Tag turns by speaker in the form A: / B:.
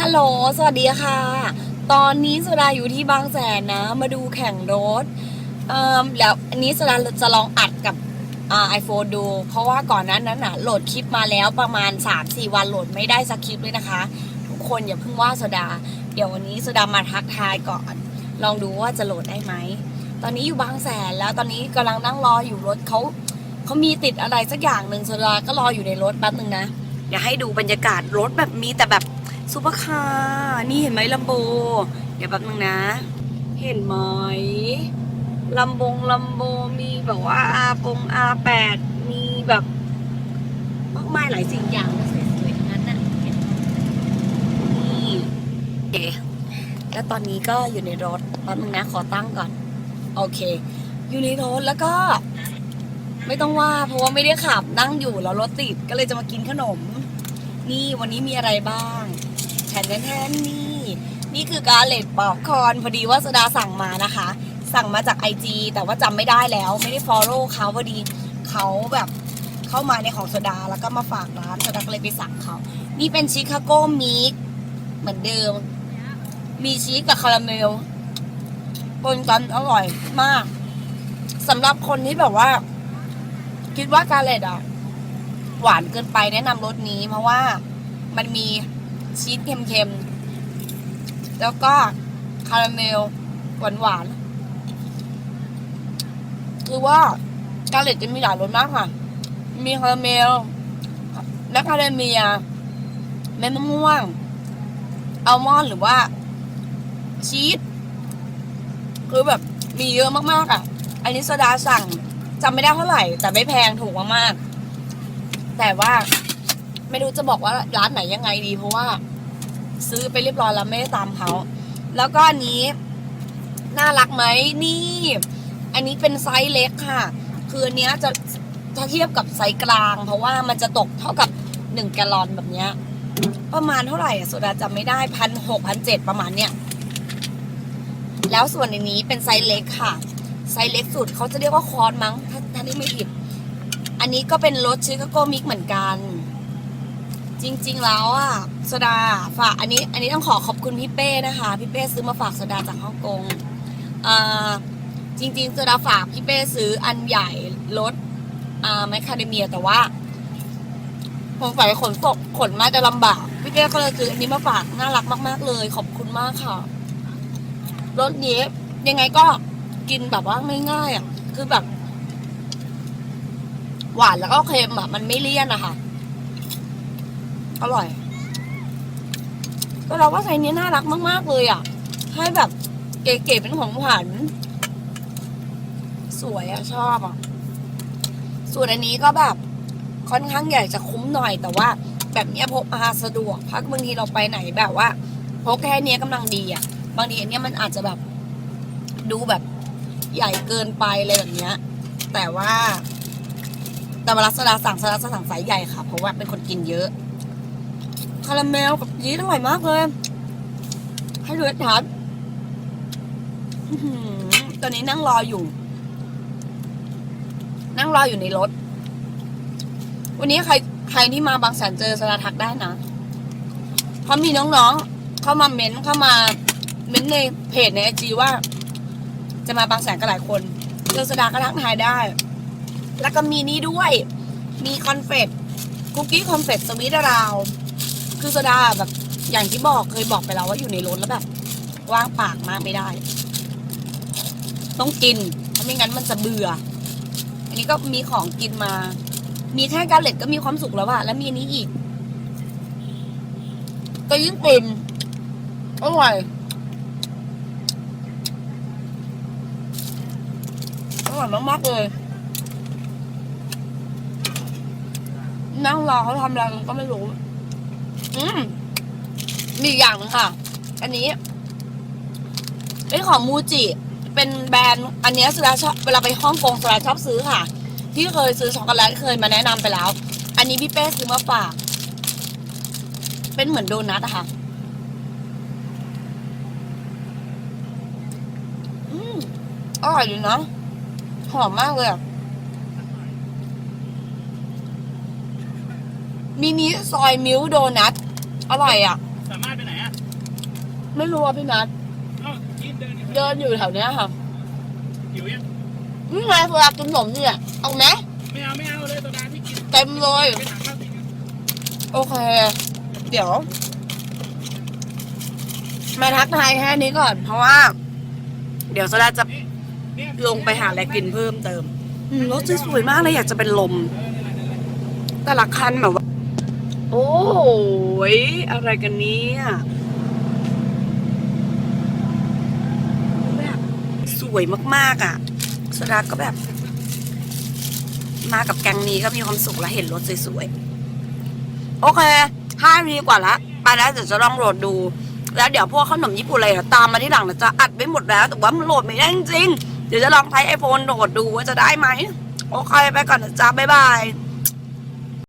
A: ฮัลโหล สวัสดีค่ะ ตอนนี้สุดาอยู่ที่บางแสนนะ มาดูแข่งรถ เอ่อ แล้วอันนี้สุดาจะลองอัดกับไอโฟนดู เพราะว่าก่อนนั้นนั้นน่ะโหลดคลิปมาแล้วประมาณ 3-4 วันโหลดไม่ได้สักคลิปเลยนะคะ ทุกคนอย่าเพิ่งว่าสุดา เดี๋ยววันนี้สุดามาทักทายก่อน ลองดูว่าจะโหลดได้ไหม ตอนนี้อยู่บางแสนแล้วตอนนี้กำลังนั่งรออยู่รถเขาเขามีติดอะไรสักอย่างหนึ่งสุดาก็รออยู่ในรถแป๊บหนึ่งนะ เดี๋ยวให้ดูบรรยากาศรถแบบมีแต่แบบ ซูเปอร์คาร์นี่เห็นไหมลัมโบ เดี๋ยวแป๊บนึงนะ เห็นไหมลัมบงลัมโบมีแบบว่าอาปงอาแปดมีแบบมากมายหลายสิ่งอย่างสวยๆทั้งนั้นน่ะนี่เอ๋แล้วตอนนี้ก็อยู่ในรถแป๊บนึงนะขอตั้งก่อน โอเค อยู่ในรถแล้วก็ ไม่ต้องว่าเพราะว่าไม่ได้ขับนั่งอยู่แล้วรถติดก็เลยจะมากินขนม นี่วันนี้มีอะไรบ้าง นแทนๆนี่ นี่คือกาเลตป๊อปคอนพอดีว่าสดาสั่งมานะคะ สั่งมาจาก IG แต่ว่าจำไม่ได้แล้วไม่ได้ follow เขาพอดีเขาแบบเข้ามาในของโซดาแล้วก็มาฝากร้านโซดาก็เลยไปสั่งเขา นี่เป็นชิคาโกมิกเหมือนเดิม มีชีสกับคาราเมลปนกันอร่อยมากสำหรับคนที่แบบว่า คิดว่ากาเลตอะหวานเกินไปแนะนำรสนี้เพราะว่ามันมี ชีสเค็มๆ แล้วก็คาราเมลหวานๆ คือว่ากาเลตจะมีหลายรสมากค่ะ มีคาราเมลและคาราเมียเม็ดมะม่วงอัลมอนด์หรือว่า ชีสคือแบบมีเยอะมากๆอะ อันนี้โซดาสั่งจำไม่ได้เท่าไหร่ แต่ไม่แพงถูกมากๆ แต่ว่า ไม่รู้จะบอกว่าร้านไหนยังไงดี เพราะว่า ซื้อไปเรียบร้อยแล้วไม่ได้ตามเขาแล้วก็อันนี้ น่ารักไหมนี่ อันนี้เป็นไซส์เล็กค่ะ คืออันเนี้ยจะถ้าเทียบกับไซส์กลาง เพราะว่ามันจะตกเท่ากับหนึ่งแกลลอนแบบเนี้ย ประมาณเท่าไหร่อะโซดาจำไม่ได้พันหกพันเจ็ดประมาณเนี้ยแล้วส่วนในนี้เป็นไซส์เล็กค่ะ ไซส์เล็กสุดเขาจะเรียกว่าคอนมั้งถ้าถ้านี่ไม่ผิด อันนี้ก็เป็นรสชิคาโกมิกเหมือนกัน จริง ๆ แล้วอะโซดาฝากอันนี้ อันนี้ต้องขอขอบคุณพี่เป้นะคะ พี่เป้ซื้อมาฝากโซดาจากฮ่องกงอ่าจริงๆโซดาฝากพี่เป้ซื้ออันใหญ่รถอ่าแมคคาเดเมียแต่ว่าผมฝ่ายขนส่งขนมาจะลำบาก พี่เป้ก็เลยซื้ออันนี้มาฝากน่ารักมาก ๆ เลย ขอบคุณมากค่ะรสนี้ยังไงก็กินแบบว่าง่ายๆอะคือแบบ หวานแล้วก็เค็มอะมันไม่เลี่ยนอะค่ะ อร่อยก็เราว่าไซส์นี้น่ารักมาก ๆ เลยอะ ให้แบบเก๋ๆเป็นของขวัญสวยอะ ชอบอะ ส่วนอันนี้ก็แบบ ค่อนข้างใหญ่จะคุ้มหน่อยแต่ว่า แบบเนี้ยพกพาสะดวกพักบางทีเราไปไหนแบบว่าพกแค่เนี้ยกำลังดีอะ บางทีอันเนี้ยมันอาจจะแบบ ดูแบบใหญ่เกินไปอะไรแบบเนี้ย แต่ว่าแต่เวลาสดาสั่งสดาจะสั่งไซส์ใหญ่ค่ะ เพราะว่าเป็นคนกินเยอะ คาราเมลกับยีสต์อร่อยมากเลย ให้ดูทัดตอนนี้นั่งรออยู่ นั่งรออยู่ในรถ วันนี้ใครใครที่มาบางแสนเจอสดาทักได้นะเพราะมีน้องๆ เข้ามาเม้นเข้ามาเม้นในเพจในไอจีว่า จะมาบางแสนกันหลายคนเจอสดาก็ทักทายได้ แล้วก็มีนี่ด้วย มีคอนเฟตคุกกี้คอนเฟตสวีทราว คือโซดาแบบ อย่างที่บอกเคยบอกไปแล้วว่าอยู่ในรถแล้วแบบว่างปากมากไม่ได้ ต้องกินเพราะไม่งั้นมันจะเบื่อ อันนี้ก็มีของกินมา มีแค่กาเล็ตก็มีความสุขแล้วอะแล้วมีอันนี้อีก ก็ยิ่งปิ่มอร่อยอร่อยมากๆเลยนั่งรอเขาทำอะไรก็ไม่รู้ อืมมีอีกอย่างหนึงค่ะ อันนี้เป็นของมูจิ เป็นแบรนด์อันเนี้ยสุดาชอบเวลาไปฮ่องกงสุดาชอบซื้อค่ะ ที่เคยซื้อช็อกโกแลตเคยมาแนะนำไปแล้ว อันนี้พี่เป้ซื้อมาฝาก เป็นเหมือนโดนัทอะค่ะ อืมอร่อยดีเนาะหอมมากเลยอะ มินิซอยมิลค์โดนัทอร่อยอะ
B: สามารถไปไหนอะ
A: ไม่รู้ว่าพี่นัท
B: เอ้ากินเดินอยู่
A: เดินอยู่แถวเนี้ยค่ะ
B: หิวยัง
A: นี่ไงโซดากินขนมเนี่ยเอาไหม
B: ไม่เอาไม่เอาเลยตอนนั้นที่กิน
A: เต็มเลย
B: ไปหาข้าวกินกัน
A: โอเค เดี๋ยว มาทักทายแค่นี้ก่อน เพราะว่า เดี๋ยวโซดาจะ
B: เนี่ย
A: ลงไปหาอะไรกินเพิ่มเติมอืมรถสวยๆมากเลยอยากจะเป็นลม แต่ละคันแบบว่า โอ้ยอะไรกันเนี้แบบสวยมากๆอะสดาก็แบบ มากับแกงนี้ก็มีความสุขแล้วเห็นรถสวยๆ โอเคห้านาทีกว่าละไปแล้วเดี๋ยวจะลองโหลดดู แล้วเดี๋ยวพวกขนมญี่ปุ่นอะไรอะตามมาที่หลังนะจะอัดไว้หมดแล้ว แต่ว่ามันโหลดไม่ได้จริง เดี๋ยวจะลองใช้ไอโฟนโหลดดูว่าจะได้ไหม โอเคไปก่อนนะจ๊ะบ๊ายบาย